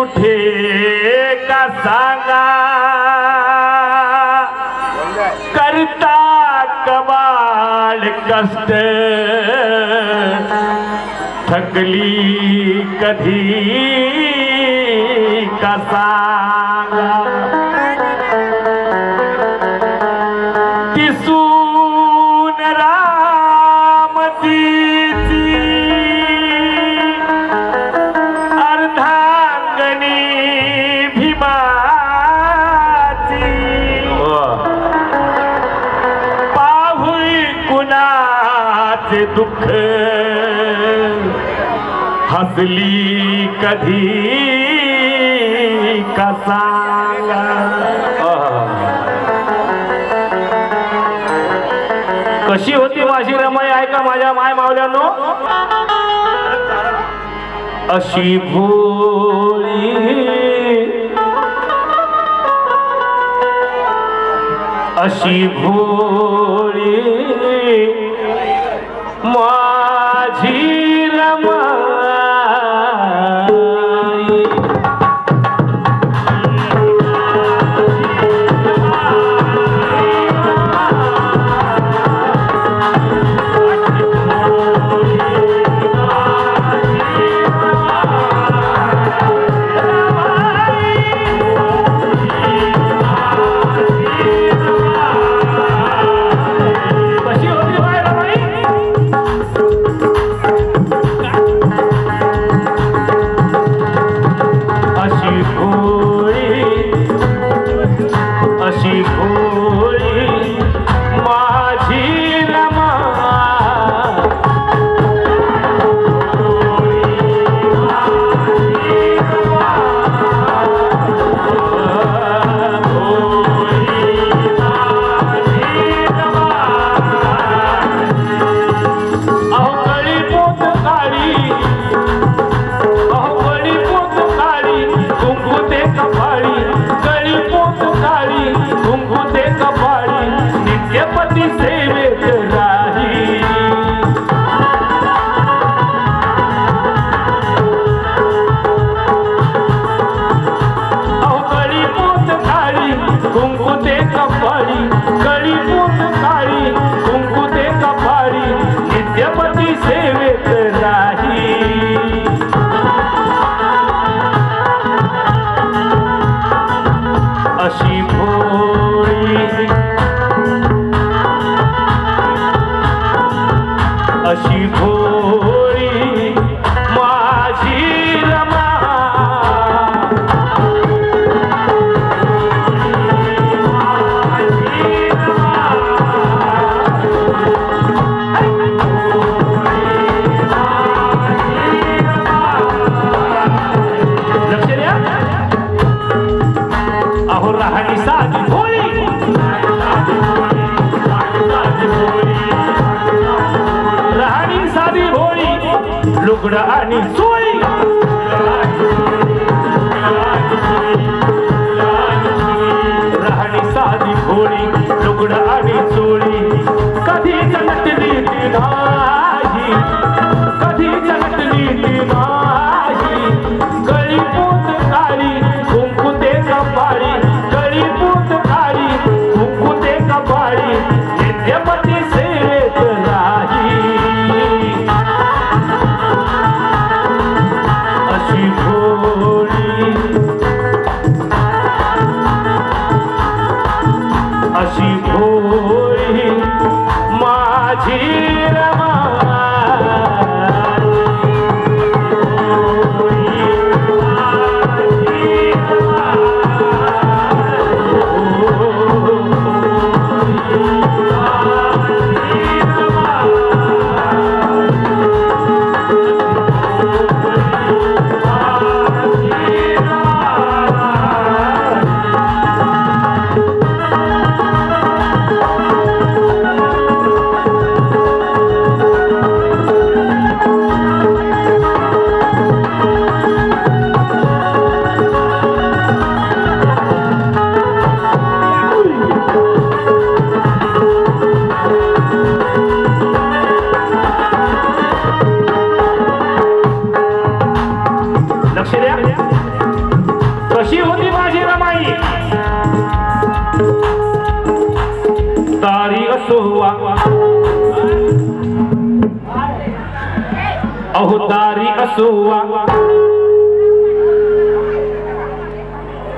मोठे का सांगा? करता कबाड कष्ट. थकली कधी? कसा आंख हसली कधी कसा कशी होती माझी रमाई? आहे का माझ्या माय मावल्यानो अशी भोळी अशी भोळी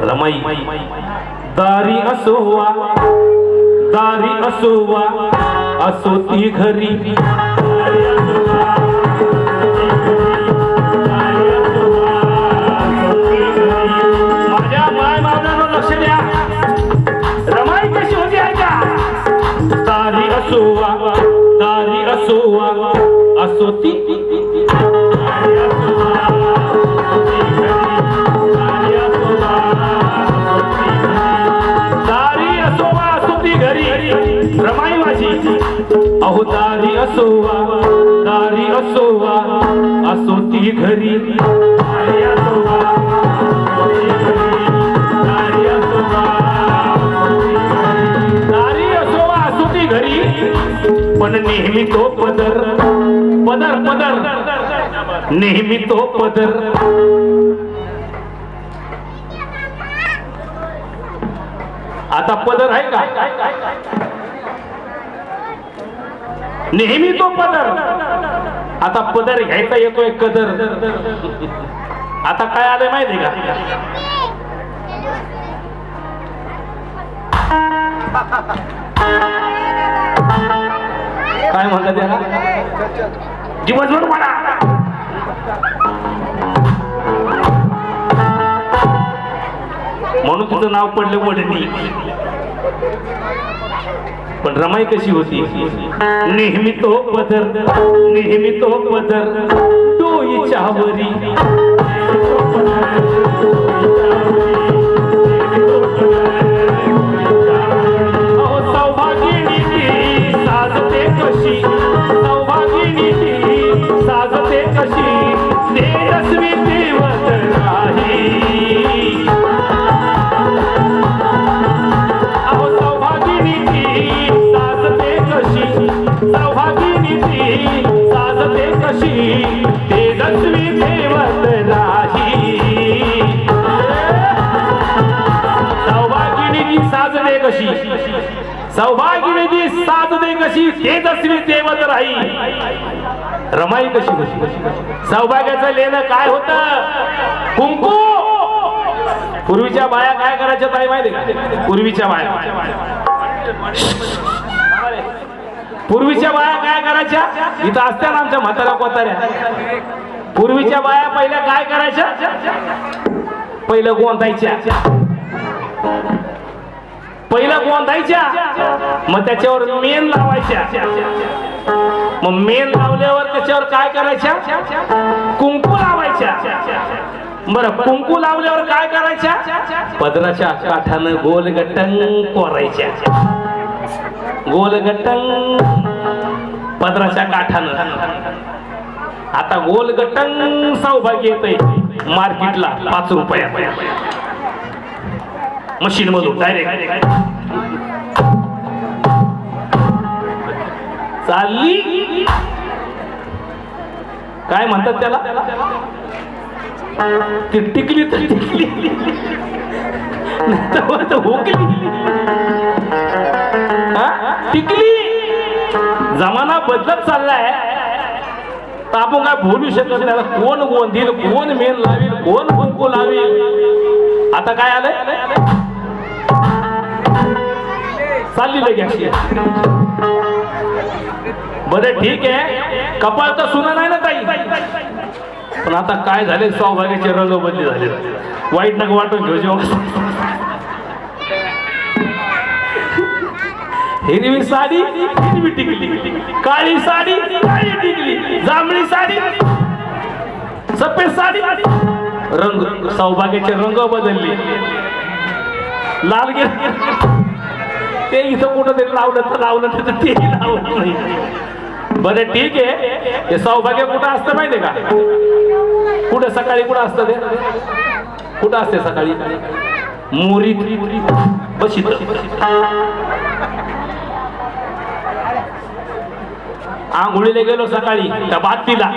रमाई। दारी असोवा दारी असोवा असो ती घरी। माझ्या माय माझ्यावर लक्ष द्या। रमाई कशी होती आहे का दारी असोवा अहो दारी असोवा दारी असोवा असो ती घरी. दारी असोवा, असो ती घरी. दारी असोवा, असो ती घरी. ती घरी. पण नेहमी तो पदर पदर पदर. नेहमी तो पदर. आता पदर आहे का? नेहमी तो पदर. आता पदर घ्यायचा येतोय कदर. आता काय आलंय माहिती का? काय म्हणतात त्याला? दिवसभर म्हणा. म्हणून तुझं नाव पडलं वडणी. पण रमाई कशी होती? नेहमी तो बदर नेहमी तो बदर तो इच्छावरी. सौभागिनी साथ दे कशी तेजस्वी देवत राही. रमाई कशी कशी सौभाग्याचं लेणं काय होतं? कुंकू! पूर्वीच्या बाया काय करायच्या ताई माहिती पूर्वीच्या बाया. पूर्वीच्या बाया काय करायच्या? इथं असत्या ना आमच्या म्हाताऱ्या कोताऱ्या. पूर्वीच्या बाया पहिल्या काय करायच्या? पहिलं गोंधायच्या पहिलं गोंधायच्या मग त्याच्यावर मेन लावायच्या. मग मेन लावल्यावर त्याच्यावर काय करायच्या? कुंकू लावायच्या. बरं कुंकू लावल्यावर काय करायच्या? पदराच्या काठानं गोल गट्टंग कोरायच्या. गोल गट्टंग पदराच्या काठानं. आता गोल गट्टंग सौभाग्य येतय. मार्केटला पाच रुपया मशीन मधून डायरेक्ट चालली? काय म्हणतात त्याला? ती टिकली तर टिकली हुकली. टिकली. जमाना बदलत चाललाय. तर आपण काय बोलू शकत नाही कोण गोंधील कोण मेन लावेल कोण कुंकू लावेल? आता काय आलंय? चालली लगे बरं ठीक आहे. कपाळ तर सुना नाही ना ताई? पण आता काय झाले? सौभाग्याचे रंग बदली झाले. वाईट नका वाटून घेऊ जेव्हा. हिरवी साडी हिरवी टिकली. काळी साडी काळी टिकली. जांभळी साडी सफेद साडी. रंग सौभाग्याचे रंग बदलले. लाल गेले ते इथं कुठं तरी लावलं तर लावलं तर तेही लावलं नाही. बरं ठीक आहे. हे सौभाग्य कुठं असतं माहितीये का? कुठं सकाळी कुठं असतं ते? कुठं असते सकाळी? मोरी बशीत आंघोळीला गेलो सकाळी त्या बातीला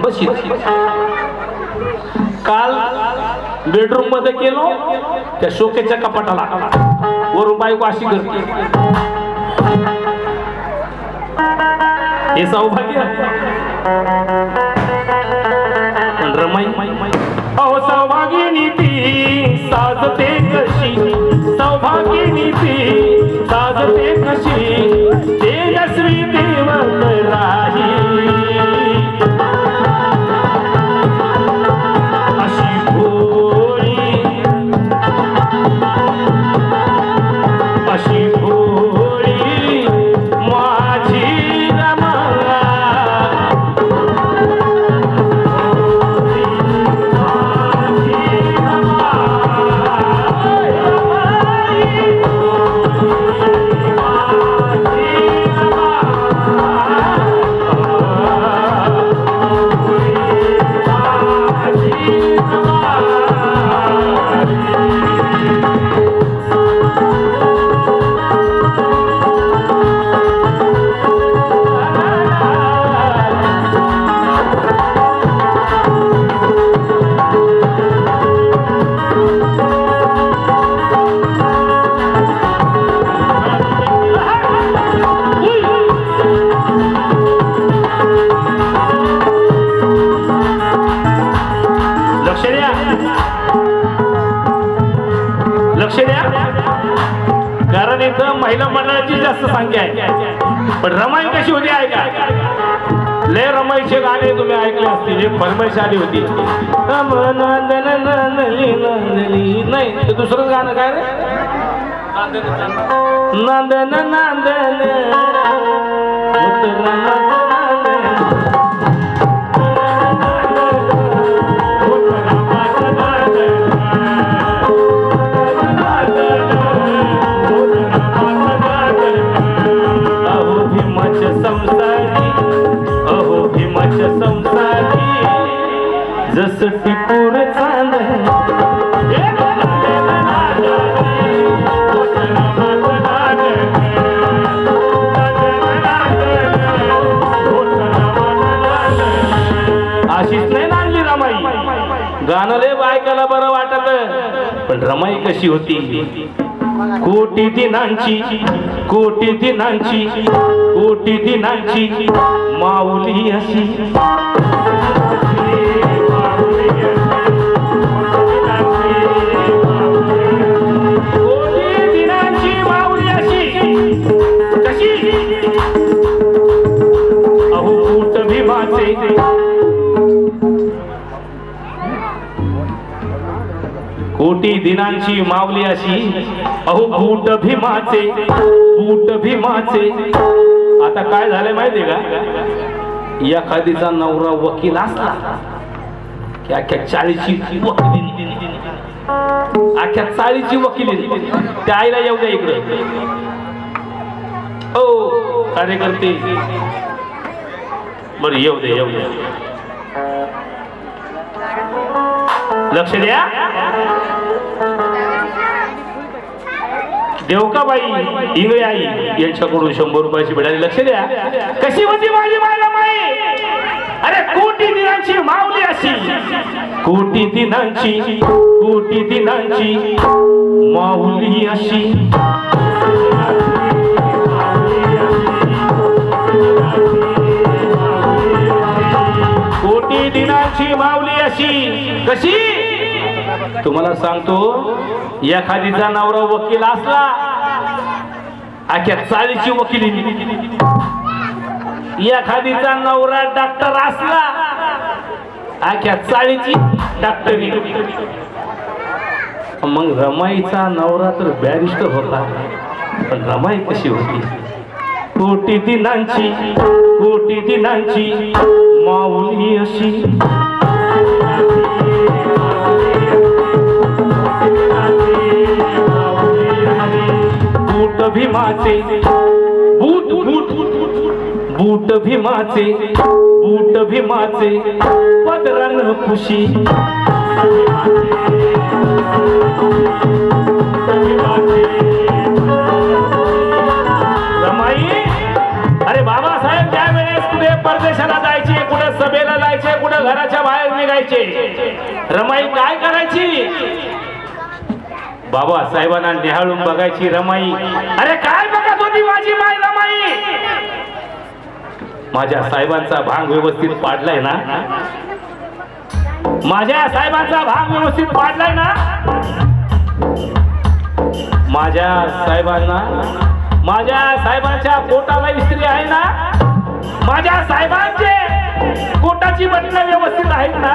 बशीत काल बेडरूममध्ये गेलो त्या शोकेच्या कपाटाला. वरून बायको अशी करते हे सौभाग्य. पण रमाई. अहो सौभागिनी ती साजते कशी? सौभागिनी ती साजते कशी? तेजस्वी देव राही. मंडळाची जास्त संख्या आहे पण रमाई कशी होती ऐका लय रमाईचे गाणे तुम्ही ऐकले असतील जे फरमाईश आली होती नाही ते दुसरं गाणं काय रे नांदन नांदन नांदन. जस टिपूर चांद अशीच नाही रमाई गाणं लय बायकाला बरं वाटत पण रमाई कशी होती कोटी दिनांची कोटी दिनांची कोटी दिनांची माऊली अशी कोटी दिनांची मावली अशी अहो बूट भीमाचे बूट भीमाचे. आता काय झालंय माहितीये का? एखादीचा नवरा वकील असला अख्ख्या चाळीची वकिली अख्ख्या चाळीची वकिली त्या आईला येऊ द्या इकडे. ओ कार्यकर्ते. बरं येऊ दे येऊ दे. लक्ष द्या. देवकाबाई इंगळे आई. यांच्याकडून शंभर रुपयाची मिळाली लक्ष द्या. कशी होती माझी मायला माई? अरे कोटी दिनांची माऊली अशी. कोटी दिनांची कोटी दिनांची माऊली अशी. कोटी दिनांची माऊली अशी. कशी? तुम्हाला सांगतो एखादीचा नवरा वकील असला अख्या चालीची वकिली. एखादीचा नवरा डॉक्टर असला आख्या चाळीची डॉक्टरी मग रमाईचा नवरा तर बॅरिस्टर होता पण रमाई कशी होती? कोटी दिनांची कोटी दिनांची माऊली अशी. बूट भीमाचे बूट भीमाचे बूट भीमाचे पदरन खुशी. रमाई अरे बाबासाहेब त्या वेळेस कुठे परदेशाला जायचे कुठे सभेला जायचे कुठे घराच्या बाहेर निघायचे? रमाई काय करायची? बाबा साहेबांना निहाळून बघायची रमाई. अरे काय बघत होती माझी माय रमाई? माझ्या साहेबांचा भांग व्यवस्थित पाडलाय ना? माझ्या साहेबांचा भांग व्यवस्थित पाडलाय ना? माझ्या साहेबांना माझ्या साहेबांच्या पोटाला इस्त्री आहे ना? माझ्या साहेबांचे पोटाची बटणं व्यवस्थित आहेत ना?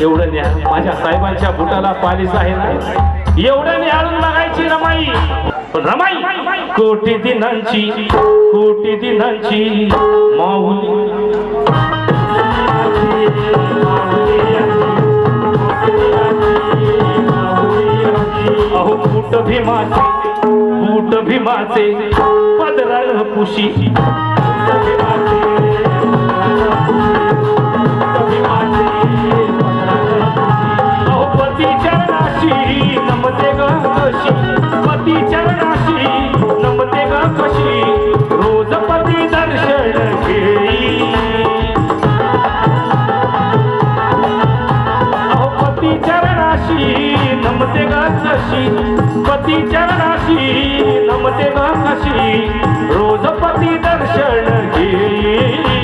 एवढं न्या माझ्या साहेबांच्या बुटाला पालीस आहे ना? एवढं न्याळून बघायची रमाई. रमाई कोटी दिनांची कोटी दिनांची माऊली. अहो बूट भीमाचे बूट भीमाचे पदराळ पुशी. अहो पती चरणाशी नमते ग. नमते ग कशी रोज पती दर्शन घेई अहो पती चरणाशी नमते ग कशी? पती चरणाशी नमते ग कशी? रोज पती दर्शन घेई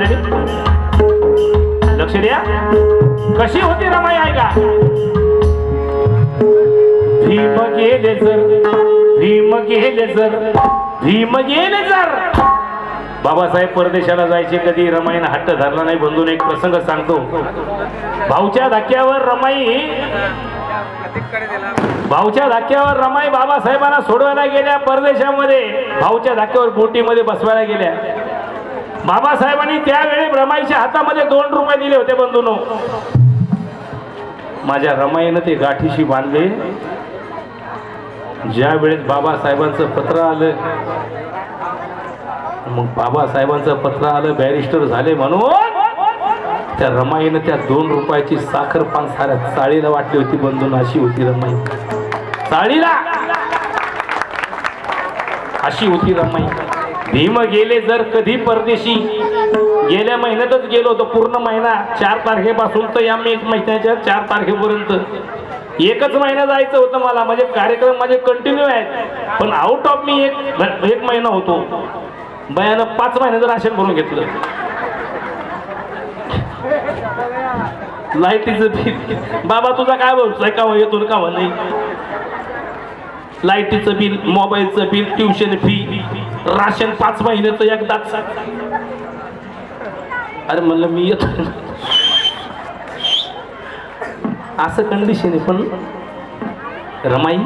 रुपयाची लक्ष द्या. कशी होती रमाई ऐका भीम गेले जर भीम गेले जर भीम गेले जर. बाबासाहेब परदेशाला जायचे कधी रमाईनं हट्ट धरला नाही बंधून एक प्रसंग सांगतो. भाऊच्या धक्क्यावर रमाई भाऊच्या धक्क्यावर रमाई बाबासाहेबांना सोडवायला गेल्या परदेशामध्ये. भाऊच्या धक्क्यावर बोटीमध्ये बसवायला गेल्या. बाबासाहेबांनी त्यावेळी रमाईच्या हातामध्ये दोन रुपये दिले होते बंधूनो. माझ्या रमाईनं ते गाठीशी बांधले. ज्या वेळेस बाबासाहेबांचं पत्र आलं मग बाबासाहेबांचं पत्र आलं बॅरिस्टर झाले म्हणून त्या रमाईनं त्या दोन रुपयाची साखर पान साऱ्या चाळीला वाटली होती बंधून अशी होती रमाई. चाळीला! अशी होती रमाई. भीम गेले जर कधी परदेशी? गेल्या महिन्यातच गेलो होतो पूर्ण महिना. चार तारखेपासून तर या मे महिन्याच्या चार तारखेपर्यंत. एकच महिना जायचं होतं मला. म्हणजे कार्यक्रम माझे कंटिन्यू आहेत. पण आउट ऑफ मी एक एक महिना होतो. बयानं पाच महिन्याचं राशन भरून घेतलं. लाईटीचं बिल. बाबा तुझा काय व्यवसाय का येतो का नाही लाईटीचं बिल मोबाईलचं बिल ट्युशन फी राशन पाच महिन्याचं एकदाच अरे म्हणलं मी येतो. असं कंडिशन आहे पण रमाई.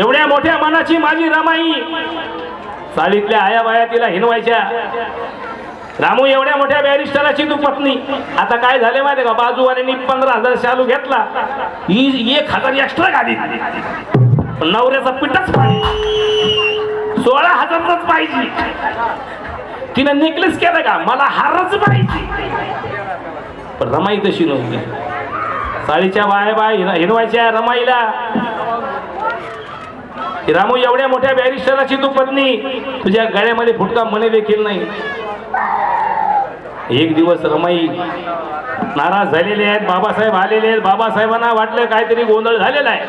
एवढ्या मोठ्या मनाची माझी रमाई. चाळीतल्या आया बाया तिला हिनवायच्या रामू एवढ्या मोठ्या बॅरिस्टराची तू पत्नी. आता काय झाले माहिती का? बाजूवाल्यांनी पंधरा हजार शालू घेतला. ही एक हजार एक्स्ट्रा गाडी पण नवऱ्याचा पिठच पाणी सोळा हजारच पाहिजे. तिनं नेकलेस केला का? मला हारच पाहिजे. पण रमाई तशी नव्हती. साडीच्या बाय बाय हिरवायच्या हिनवायच्या रमाईला रामू एवढ्या मोठ्या बॅरिस्टराची तू पत्नी. तुझ्या गळ्यामध्ये फुटका मने देखील नाही. एक दिवस रमाई नाराज झालेले आहेत बाबासाहेब आलेले आहेत. बाबासाहेबांना वाटलं काहीतरी गोंधळ झालेला आहे.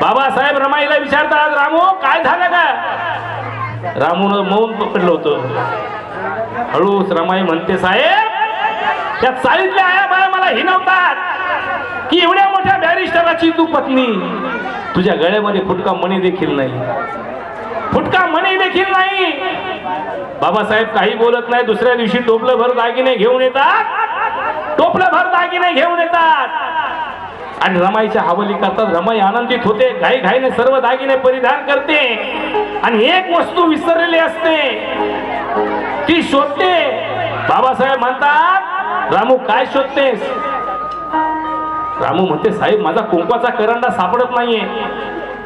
बाबासाहेब रमाईला विचारतात रामू काय झालं का? रामून मौन पकडलं होतं. हळूच रमाई म्हणते साहेब त्या चाळीतल्या आया बाया मला हिनवतात. की एवढ्या मोठ्या बॅरिस्टराची तू पत्नी? तुझ्या गळ्यामध्ये फुटका मणी देखील नाही. फुटका मणी देखील नाही. बाबासाहेब काही बोलत नाही. दुसऱ्या दिवशी टोपलं भर दागिने घेऊन येतात. टोपलं भर दागिने घेऊन येतात. आणि रमाईच्या हवाली करतात रमाई आनंदित होते. घाई घाईने सर्व दागिने परिधान करते. आणि एक वस्तू विसरलेली असते. ती शोधते. बाबासाहेब म्हणतात रामू काय शोधतेस? रामू म्हणते साहेब माझा कुंकवाचा करंडा सापडत नाहीये.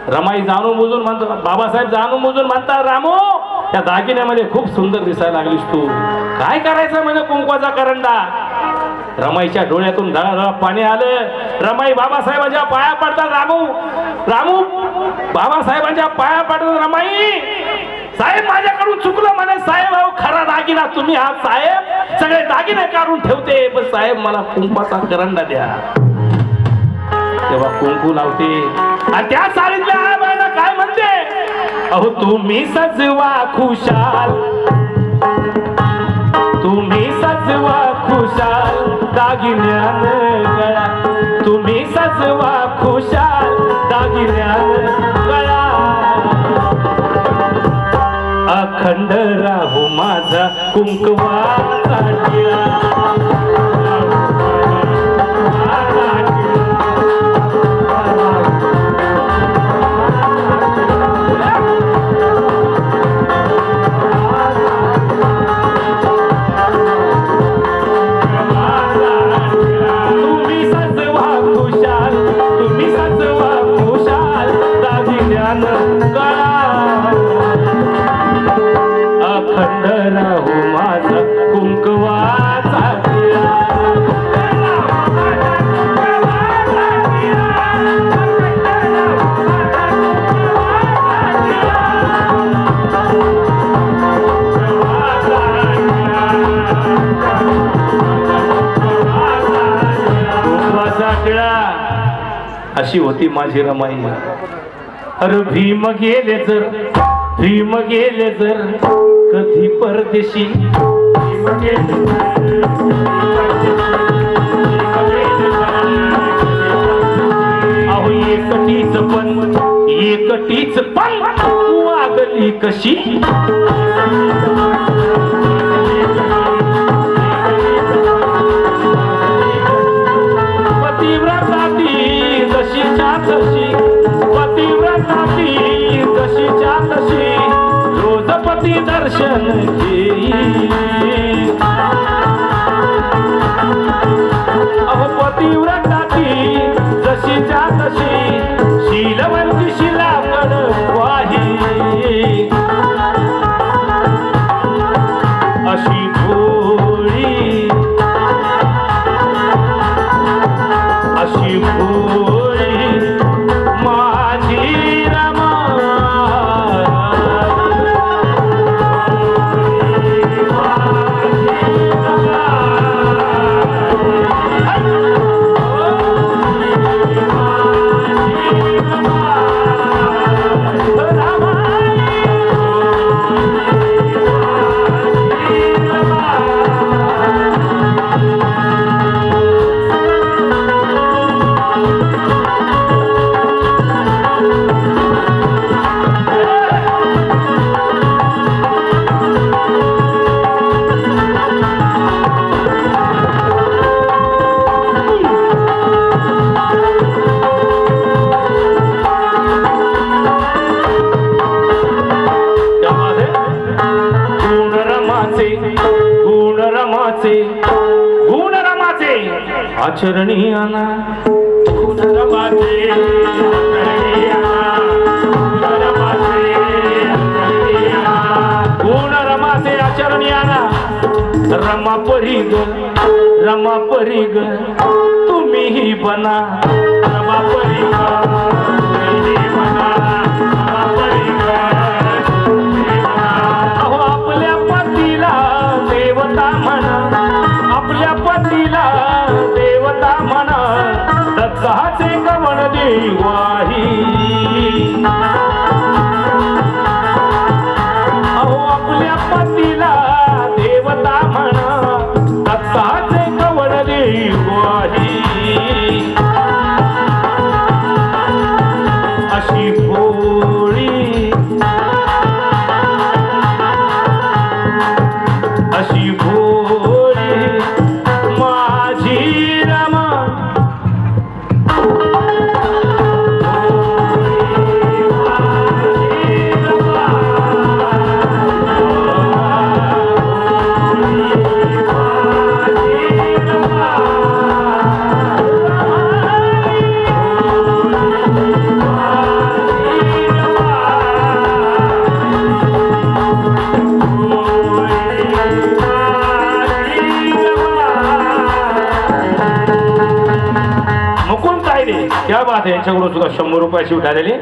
रमाई जाणून बुजून म्हणतो बाबासाहेब जाणून बुजून म्हणतात रामू त्या दागिन्यामध्ये खूप सुंदर दिसायला लागलीस तू. काय करायचं म्हणजे कुंकवाचा करंडा? रमाईच्या डोळ्यातून धळा पाणी आलं. रमाई बाबासाहेबांच्या पाया पडतात रामू. रामू बाबासाहेबांच्या पाया पडतात रमाई. साहेब माझ्याकडून चुकलं म्हणे. साहेब अहो खरा दागिना तुम्ही हा साहेब. सगळे दागिने काढून ठेवते. पण साहेब मला कुंपाचा करंडा द्या. तेव्हा कुंकू लावते. आणि त्या साडीतल्या आया बाईला काय म्हणते? अहो तुम्ही सजवा खुशाल. तुम्ही सजवा खुशाल. दागिन्यान गळा तुम्ही सजवा खुशाल दागिन्यान गळा अखंड राहू माझा कुंकवाचा टिळा. अशी होती माझी रमाई. अरे भीम गेले जर भीम गेले जर कधी परदेशी अहो एकटीच पण एकटीच पण वागली कशी? पती दर्शन रमा परिग तुम्हीही बना रमा परिग आपल्या पतीला देवता म्हणा. आपल्या पतीला देवता म्हणा. दत्ताचे गमन देवाही शंभर उठालेली